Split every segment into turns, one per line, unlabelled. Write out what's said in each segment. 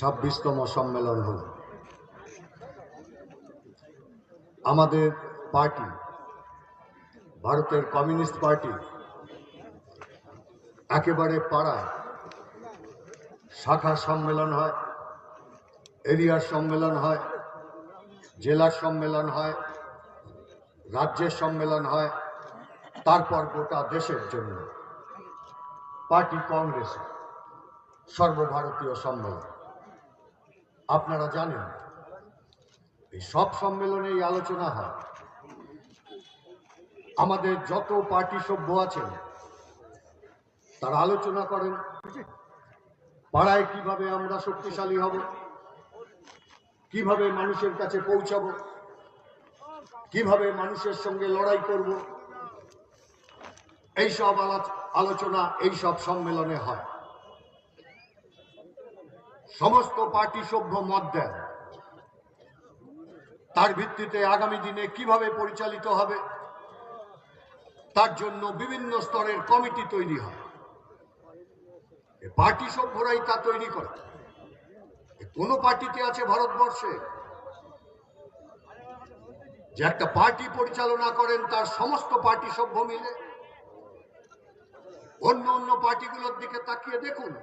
ছাব্বিশতম সম্মেলন হল। আমাদের পার্টি, ভারতের কমিউনিস্ট পার্টি, একেবারে পাড়ায় শাখা সম্মেলন হয়, এরিয়ার সম্মেলন হয়, জেলার সম্মেলন হয়, রাজ্যের সম্মেলন হয়, তারপর গোটা দেশের জন্য। পার্টি কংগ্রেস সর্বভারতীয় সম্মেলন। আপনারা জানেন, এই সব সম্মেলনেই আলোচনা হয়। আমাদের যত পার্টি সভ্য আছেন, তারা আলোচনা করেন, পাড়ায় কীভাবে আমরা শক্তিশালী হব, কীভাবে মানুষের কাছে পৌঁছাব, কীভাবে মানুষের সঙ্গে লড়াই করব, এইসব আলাচ- আলোচনা, এইসব সম্মেলনে হয়। সমস্ত পার্টি সভ্য মত দেন। তার ভিত্তিতে আগামী দিনে কীভাবে পরিচালিত হবে, তার জন্য বিভিন্ন স্তরের কমিটি তৈরি হয়। পার্টি সভ্যরাই তা তৈরি করে। কোন পার্টিতে আছে ভারতবর্ষে। যে একটা পার্টি পরিচালনা করেন, তার সমস্ত পার্টি সভ্য মিলে। অন্য অন্য পার্টিগুলোর দিকে তাকিয়ে দেখুন।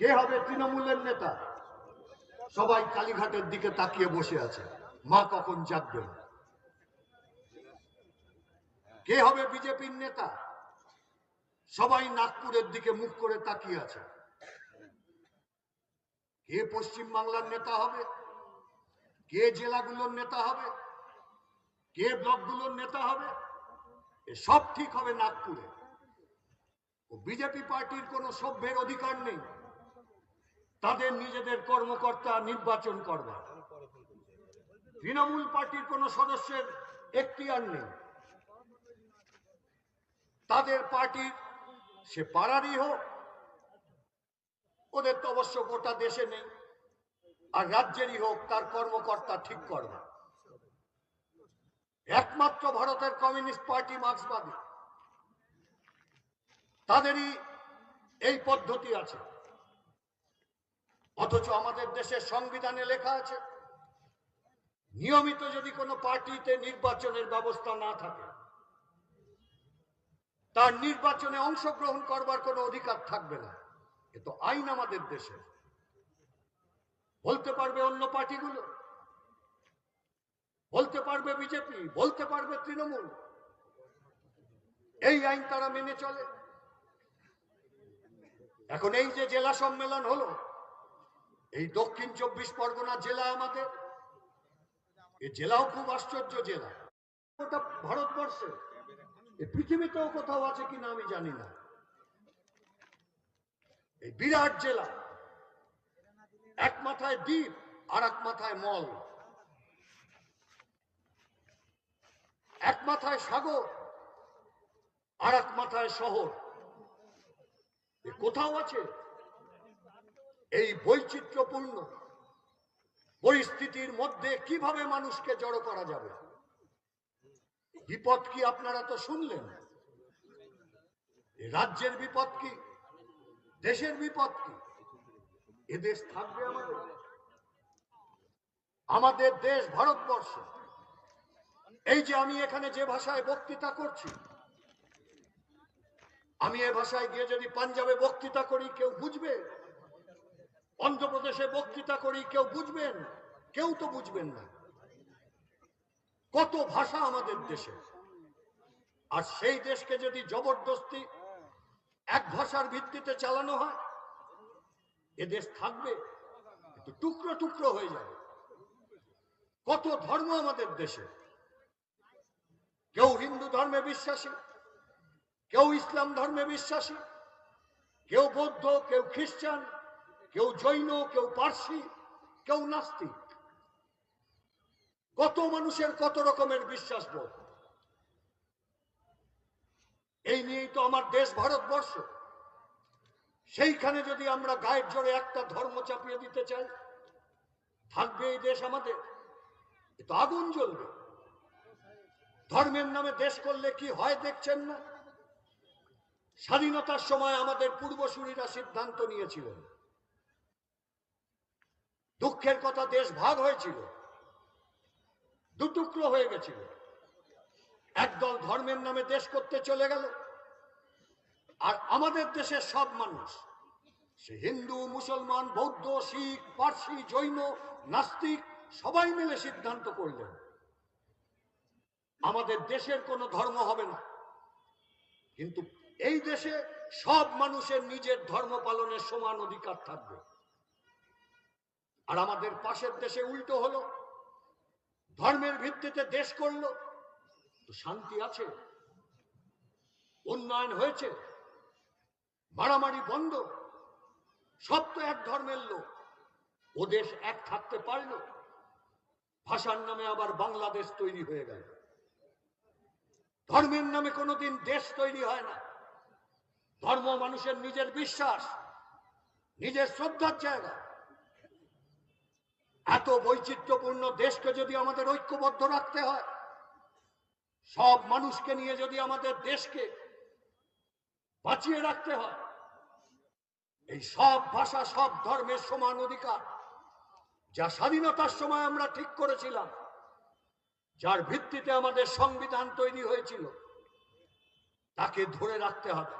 কে হবে তৃণমূলের নেতা? সবাই কালীঘাটের দিকে তাকিয়ে বসে আছে। মা কখন জাগবেন কে হবে বিজেপির নেতা? সবাই নাগপুরের দিকে মুখ করে তাকিয়ে আছে। কে পশ্চিম বাংলার নেতা হবে? কে জেলাগুলোর নেতা হবে? কে ব্লকগুলোর নেতা হবে? সব ঠিক হবে নাগপুরে। বিজেপি পার্টির কোনো সভ্যের অধিকার নেই। তাদের নিজেদের কর্মকর্তা নির্বাচন করবার তৃণমূল পার্টির কোন সদস্যের এখতিয়ার নেই। তাদের পার্টির সে পাড়ারই হোক, ওদের তো অবশ্য গোটা দেশে নেই, আর রাজ্যেরই হোক, তার কর্মকর্তা ঠিক করবে। একমাত্র ভারতের কমিউনিস্ট পার্টি মার্ক্সবাদী। তাদেরই এই পদ্ধতি আছে। অথচ আমাদের দেশের সংবিধানে লেখা আছে, নিয়মিত যদি কোনো পার্টিতে নির্বাচনের ব্যবস্থা না থাকে, তার নির্বাচনে অংশগ্রহণ করবার কোনো অধিকার থাকবে না। এ তো আইন আমাদের দেশে বলতে পারবে অন্য পার্টিগুলো, বলতে পারবে বিজেপি, বলতে পারবে তৃণমূল। এই আইন তারা মেনে চলে। এখন এই যে জেলা সম্মেলন হলো এই দক্ষিণ চব্বিশ পরগনা জেলা আমাদের এই জেলাও খুব আশ্চর্য জেলা। ওটা ভারতবর্ষে। এই পৃথিবীতেও কোথাও আছে কিনা আমি জানি না। এই বিরাট জেলা। এক মাথায় দ্বীপ, আর এক মাথায় মল। এক মাথায় সাগর, আর এক মাথায় শহর। এ কোথাও আছে? এই বৈচিত্র্যপূর্ণ পরিস্থিতির মধ্যে কীভাবে মানুষকে জড়ো করা যাবে? বিপদ কি আপনারা তো শুনলেন? রাজ্যের বিপদ কি? দেশের বিপদ কি? এ দেশ থাকবে আমাদের। আমাদের দেশ ভারতবর্ষ। এই যে আমি এখানে যে ভাষায় বক্তৃতা করছি, আমি এ ভাষায় গিয়ে যদি পাঞ্জাবে বক্তৃতা করি, কেউ বুঝবে? অন্ধ্রপ্রদেশে বক্তৃতা করি, কেউ বুঝবেন? কেউ তো বুঝবেন না। কত ভাষা আমাদের দেশে। আর সেই দেশকে যদি জবরদস্তি এক ভাষার ভিত্তিতে চালানো হয়, এ দেশ থাকবে, কিন্তু টুকরো টুকরো হয়ে যাবে। কত ধর্ম আমাদের দেশে। কেউ হিন্দু ধর্মে বিশ্বাসী, কেউ ইসলাম ধর্মে বিশ্বাসী, কেউ বৌদ্ধ, কেউ খ্রিস্টান কেউ জৈন, কেউ পার্সি, কেউ নাস্তিক। কত মানুষের কত রকমের বিশ্বাস বোধ। এই নিয়েই তো আমার দেশ ভারতবর্ষ। সেইখানে যদি আমরা গায়ের জোরে একটা ধর্ম চাপিয়ে দিতে চাই, থাকবে এই দেশ আমাদের। তো আগুন জ্বলবে। ধর্মের নামে দেশ করলে কি হয় দেখছেন না? স্বাধীনতার সময় আমাদের পূর্বসূরীরা সিদ্ধান্ত নিয়েছিলেন দুঃখের কথা দেশ ভাগ হয়েছিল, দুটুকরো হয়ে গেছিল। একদল ধর্মের নামে দেশ করতে চলে গেল, আর আমাদের দেশের সব মানুষ, সে হিন্দু, মুসলমান, বৌদ্ধ, শিখ, পার্সি, জৈন, নাস্তিক, সবাই মিলে সিদ্ধান্ত করলেন, আমাদের দেশের কোনো ধর্ম হবে না। কিন্তু এই দেশে সব মানুষের নিজের ধর্ম পালনের সমান অধিকার থাকবে। আর আমাদের পাশের দেশে উল্টো হলো। ধর্মের ভিত্তিতে দেশ করল। তো শান্তি আছে। উন্নয়ন হয়েছে। মারামারি বন্ধ। সব তো এক ধর্মের লোক। ও দেশ এক থাকতে পারল। ভাষার নামে আবার বাংলাদেশ তৈরি হয়ে গেল। ধর্মের নামে কোনোদিন দেশ তৈরি হয় না। ধর্ম মানুষের নিজের বিশ্বাস, নিজের শ্রদ্ধার জায়গা। এত বৈচিত্র্যপূর্ণ দেশকে যদি আমাদের ঐক্যবদ্ধ রাখতে হয়, সব মানুষকে নিয়ে যদি আমাদের দেশকে বাঁচিয়ে রাখতে হয়, এই সব ভাষা, সব ধর্মের সমান অধিকার, যা স্বাধীনতার সময় আমরা ঠিক করেছিলাম, যার ভিত্তিতে আমাদের সংবিধান তৈরি হয়েছিল, তাকে ধরে রাখতে হবে।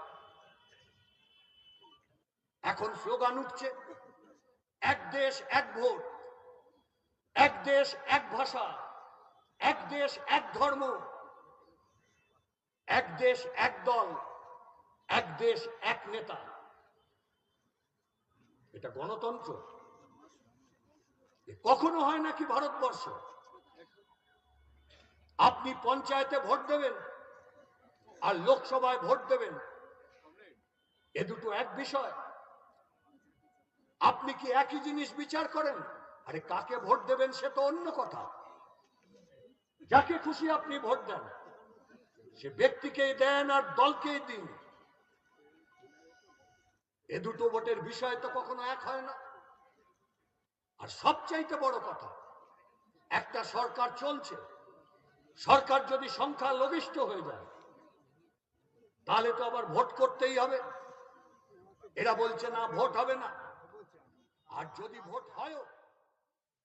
এখন স্লোগান উঠছে, এক দেশ, এক ভোট। এক দেশ, এক ভাষা, এক দেশ, এক ধর্ম, এক দেশ, এক দল, এক দেশ, এক নেতা। এটা গণতন্ত্র। কখনো হয় নাকি ভারতবর্ষ? আপনি পঞ্চায়েতে ভোট দেবেন আর লোকসভায় ভোট দেবেন। এ দুটো এক বিষয়। আপনি কি একই জিনিস বিচার করেন? আরে কাকে ভোট দেবেন সে তো অন্য কথা। যাকে খুশি আপনি ভোট দেন। সে ব্যক্তিকেই দেন আর দলকেই দিন। এ দুটো ভোটের বিষয় তো কখনো এক হয় না। আর সবচাইতে বড় কথা, একটা সরকার চলছে। সরকার যদি সংখ্যা লঘিষ্ঠ হয়ে যায়, তাহলে তো আবার ভোট করতেই হবে। এরা বলছে না, ভোট হবে না। আর যদি ভোট হয়ও